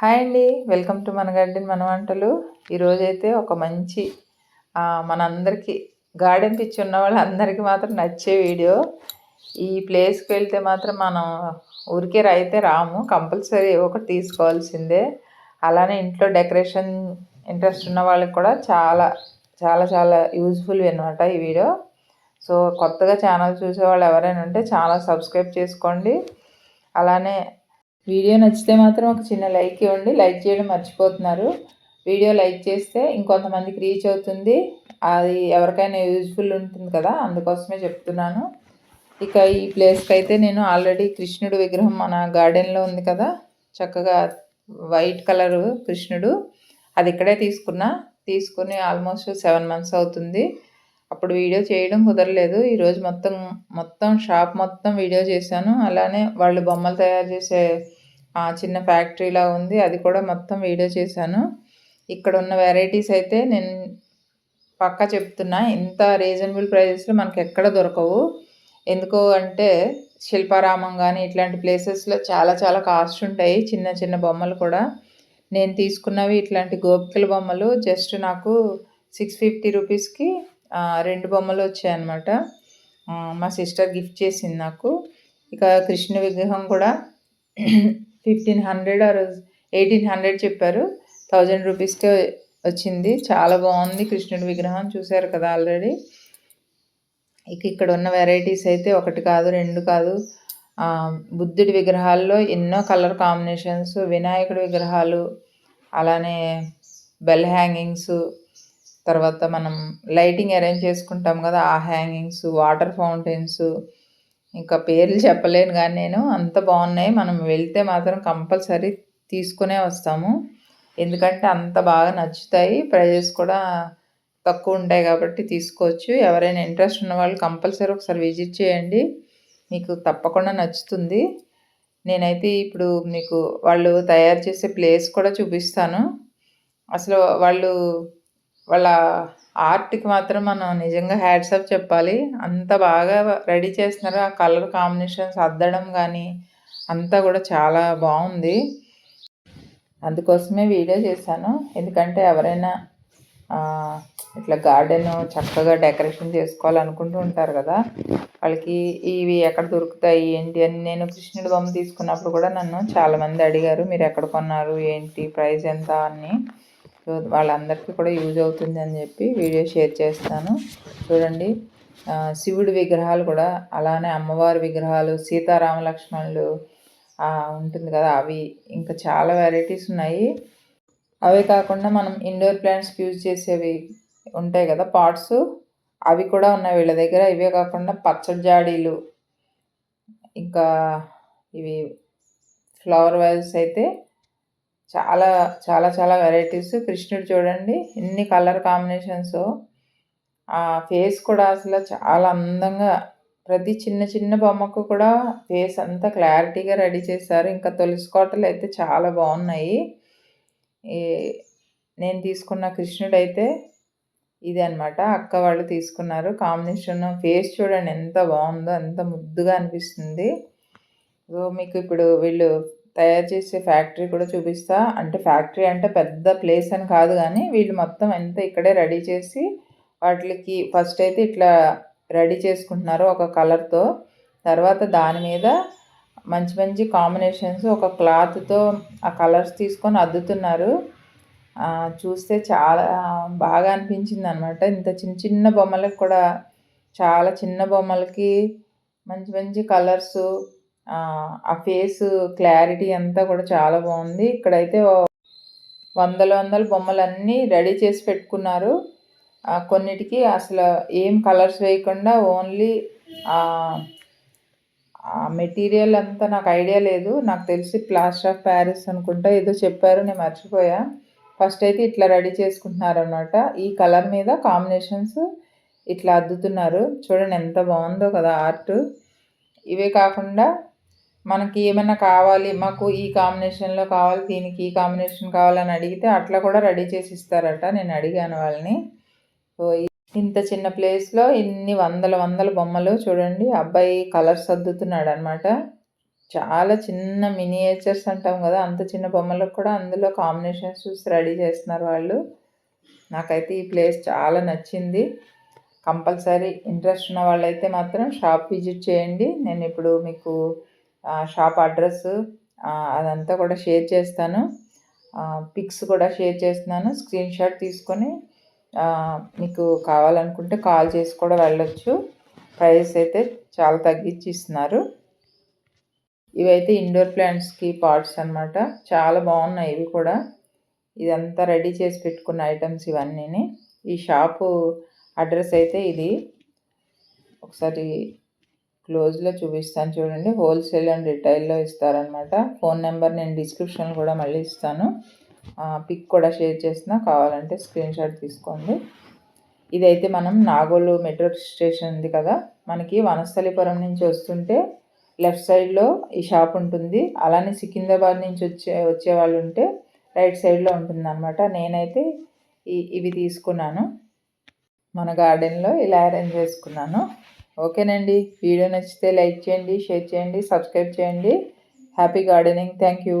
Hi అండి. Welcome to మన garden మన వంటలు. ఈరోజైతే ఒక మంచి మనందరికీ గార్డెన్ పిచ్చి ఉన్న వాళ్ళందరికీ మాత్రం నచ్చే వీడియో. ఈ ప్లేస్కి వెళ్తే మాత్రం మనం ఊరికే అయితే రాము. కంపల్సరీ ఒకటి తీసుకోవాల్సిందే. అలానే ఇంట్లో డెకరేషన్ ఇంట్రెస్ట్ ఉన్న వాళ్ళకి కూడా చాలా చాలా చాలా యూజ్ఫుల్ అనమాట ఈ వీడియో. సో కొత్తగా ఛానల్ చూసే వాళ్ళు ఎవరైనా ఉంటే ఛానల్ సబ్స్క్రైబ్ చేసుకోండి. అలానే వీడియో నచ్చితే మాత్రం ఒక చిన్న లైక్ ఇవ్వండి. లైక్ చేయడం మర్చిపోతున్నారు. వీడియో లైక్ చేస్తే ఇంకొంతమందికి రీచ్ అవుతుంది. అది ఎవరికైనా యూజ్ఫుల్ ఉంటుంది కదా అందుకోసమే చెప్తున్నాను. ఇక ఈ ప్లేస్కి అయితే నేను ఆల్రెడీ కృష్ణుడు విగ్రహం మన గార్డెన్లో ఉంది కదా చక్కగా వైట్ కలర్ కృష్ణుడు. అది ఇక్కడే తీసుకున్నా. తీసుకుని ఆల్మోస్ట్ సెవెన్ మంత్స్ అవుతుంది. అప్పుడు వీడియో చేయడం కుదరలేదు. ఈరోజు మొత్తం మొత్తం షాప్ మొత్తం వీడియో చేశాను. అలానే వాళ్ళు బొమ్మలు తయారు చేసే చిన్న ఫ్యాక్టరీలా ఉంది. అది కూడా మొత్తం వీడియో చేశాను. ఇక్కడ ఉన్న వెరైటీస్ అయితే నేను పక్కా చెప్తున్నా. ఇంత రీజనబుల్ ప్రైజెస్లో మనకి ఎక్కడ దొరకవు. ఎందుకు అంటే శిల్పారామం కానీ ఇట్లాంటి ప్లేసెస్లో చాలా చాలా కాస్ట్ ఉంటాయి. చిన్న చిన్న బొమ్మలు కూడా. నేను తీసుకున్నవి ఇట్లాంటి గోపికల బొమ్మలు. జస్ట్ నాకు సిక్స్ ఫిఫ్టీ రూపీస్కి రెండు బొమ్మలు వచ్చాయన్నమాట. మా సిస్టర్ గిఫ్ట్ చేసింది నాకు. ఇక కృష్ణ విగ్రహం కూడా fifteen hundred or eighteen hundred చెప్పారు. థౌజండ్ రూపీస్కే వచ్చింది. చాలా బాగుంది కృష్ణుడి విగ్రహం చూశారు కదా ఆల్రెడీ. ఇక ఇక్కడ ఉన్న వెరైటీస్ అయితే ఒకటి కాదు రెండు కాదు. బుద్ధుడి విగ్రహాల్లో ఎన్నో కలర్ కాంబినేషన్స్ వినాయకుడి విగ్రహాలు అలానే బెల్ హ్యాంగింగ్స్ తర్వాత మనం లైటింగ్ అరేంజ్ చేసుకుంటాం కదా ఆ హ్యాంగింగ్స్ వాటర్ ఫౌంటైన్స్ ఇంకా పేర్లు చెప్పలేను కానీ నేను. అంత బాగున్నాయి. మనం వెళ్తే మాత్రం కంపల్సరీ తీసుకునే వస్తాము. ఎందుకంటే అంత బాగా నచ్చుతాయి. ప్రైజెస్ కూడా తక్కువ ఉంటాయి కాబట్టి తీసుకోవచ్చు. ఎవరైనా ఇంట్రెస్ట్ ఉన్న వాళ్ళు కంపల్సరీ ఒకసారి విజిట్ చేయండి. మీకు తప్పకుండా నచ్చుతుంది. నేనైతే ఇప్పుడు మీకు వాళ్ళు తయారు చేసే ప్లేస్ కూడా చూపిస్తాను. అసలు వాళ్ళు వాళ్ళ ఆర్ట్కి మాత్రం మనం నిజంగా హ్యాట్సప్ చెప్పాలి. అంత బాగా రెడీ చేస్తున్నారు. ఆ కలర్ కాంబినేషన్స్ అద్దడం కానీ అంతా కూడా చాలా బాగుంది అందుకోసమే వీడియో చేశాను. ఎందుకంటే ఎవరైనా ఇట్లా గార్డెన్ చక్కగా డెకరేషన్ చేసుకోవాలనుకుంటూ ఉంటారు కదా వాళ్ళకి ఇవి ఎక్కడ దొరుకుతాయి ఏంటి అని నేను కృష్ణుడి బొమ్మ తీసుకున్నప్పుడు కూడా నన్ను చాలామంది అడిగారు. మీరు ఎక్కడ కొన్నారు ఏంటి ప్రైస్ ఎంత అని. సో వాళ్ళందరికీ కూడా యూజ్ అవుతుంది అని చెప్పి వీడియో షేర్ చేస్తాను. చూడండి శివుడి విగ్రహాలు కూడా అలానే అమ్మవారి విగ్రహాలు సీతారామ లక్ష్మణులు ఉంటుంది కదా అవి ఇంకా చాలా వెరైటీస్ ఉన్నాయి. అవే కాకుండా మనం ఇండోర్ ప్లాంట్స్కి యూజ్ చేసేవి ఉంటాయి కదా పాట్స్ అవి కూడా ఉన్నాయి వీళ్ళ దగ్గర. ఇవే కాకుండా పచ్చడి జాడీలు ఇంకా ఇవి ఫ్లవర్ వైల్స్ అయితే చాలా చాలా చాలా వెరైటీస్ కృష్ణుడు చూడండి ఎన్ని కలర్ కాంబినేషన్స్ ఆ ఫేస్ కూడా అసలు చాలా అందంగా ప్రతి చిన్న చిన్న బొమ్మకు కూడా ఫేస్ అంతా క్లారిటీగా రెడీ చేశారు. ఇంకా తొలిసి కోటలు అయితే చాలా బాగున్నాయి. నేను తీసుకున్న కృష్ణుడు అయితే ఇది అనమాట అక్క వాళ్ళు తీసుకున్నారు కాంబినేషన్ ఫేస్ చూడండి ఎంత బాగుందో ఎంత ముద్దుగా అనిపిస్తుంది. సో మీకు ఇప్పుడు వీళ్ళు తయారు చేసే ఫ్యాక్టరీ కూడా చూపిస్తా. అంటే ఫ్యాక్టరీ అంటే పెద్ద ప్లేస్ అని కాదు కానీ వీళ్ళు మొత్తం ఎంత ఇక్కడే రెడీ చేసి వాటికి ఫస్ట్ అయితే ఇట్లా రెడీ చేసుకుంటున్నారు ఒక కలర్తో తర్వాత దాని మీద మంచి మంచి కాంబినేషన్స్ ఒక క్లాత్తో ఆ కలర్స్ తీసుకొని అద్దుతున్నారు. చూస్తే చాలా బాగా అనిపించింది అనమాట ఇంత చిన్న చిన్న బొమ్మలకు కూడా చాలా చిన్న బొమ్మలకి మంచి మంచి కలర్స్ ఆ ఫేస్ క్లారిటీ అంతా కూడా చాలా బాగుంది. ఇక్కడైతే వందల వందల బొమ్మలన్నీ రెడీ చేసి పెట్టుకున్నారు. కొన్నిటికి అసలు ఏం కలర్స్ వేయకుండా ఓన్లీ ఆ మెటీరియల్ అంతా నాకు ఐడియా లేదు. నాకు తెలిసి ప్లాస్టర్ ఆఫ్ ప్యారిస్ అనుకుంటా ఏదో చెప్పారు నేను మర్చిపోయా. ఫస్ట్ అయితే ఇట్లా రెడీ చేసుకుంటున్నారు అనమాట ఈ కలర్ మీద కాంబినేషన్స్ ఇట్లా అద్దుతున్నారు. చూడండి ఎంత బాగుందో కదా ఆర్ట్. ఇవే కాకుండా మనకి ఏమైనా కావాలి మాకు ఈ కాంబినేషన్లో కావాలి దీనికి ఈ కాంబినేషన్ కావాలని అడిగితే అట్లా కూడా రెడీ చేసి ఇస్తారట. నేను అడిగాను వాళ్ళని. సో ఇంత చిన్న ప్లేస్లో ఇన్ని వందల వందల బొమ్మలు చూడండి. అబ్బాయి కలర్స్ అద్దుతున్నాడు అనమాట చాలా చిన్న మినియేచర్స్ అంటాం కదా అంత చిన్న బొమ్మలకు కూడా అందులో కాంబినేషన్స్ చూసి రెడీ చేస్తున్నారు వాళ్ళు. నాకైతే ఈ ప్లేస్ చాలా నచ్చింది. కంపల్సరీ ఇంట్రెస్ట్ ఉన్న వాళ్ళైతే మాత్రం షాప్ విజిట్ చేయండి. నేను ఇప్పుడు మీకు షాప్ అడ్రస్ అదంతా కూడా షేర్ చేస్తాను. పిక్స్ కూడా షేర్ చేస్తున్నాను. స్క్రీన్ షాట్ తీసుకొని మీకు కావాలనుకుంటే కాల్ చేసి కూడా వెళ్ళొచ్చు. ప్రైస్ అయితే చాలా తగ్గించి ఇస్తున్నారు ఇవైతే ఇండోర్ ప్లాంట్స్కి పార్ట్స్ అనమాట చాలా బాగున్నాయి ఇవి కూడా. ఇదంతా రెడీ చేసి పెట్టుకున్న ఐటమ్స్ ఇవన్నీ ఈ షాపు అడ్రస్ అయితే ఇది. ఒకసారి క్లోజ్లో చూపిస్తాను చూడండి. హోల్సేల్ అండ్ రిటైల్లో ఇస్తారనమాట ఫోన్ నెంబర్ నేను డిస్క్రిప్షన్ కూడా మళ్ళీ ఇస్తాను. పిక్ కూడా షేర్ చేసిన కావాలంటే స్క్రీన్ షాట్ తీసుకోండి. ఇదైతే మనం నాగోలు మెట్రో స్టేషన్ ఉంది కదా. మనకి వనస్థలిపురం నుంచి వస్తుంటే లెఫ్ట్ సైడ్లో ఈ షాప్ ఉంటుంది. అలానే సికింద్రాబాద్ నుంచి వచ్చే వచ్చే వాళ్ళు ఉంటే రైట్ సైడ్లో ఉంటుంది అనమాట నేనైతే ఇవి తీసుకున్నాను. మన గార్డెన్లో ఇలా అరేంజ్ చేసుకున్నాను. ఓకేనండి. వీడియో నచ్చితే లైక్ చేయండి షేర్ చేయండి సబ్స్క్రైబ్ చేయండి. Happy gardening. Thank you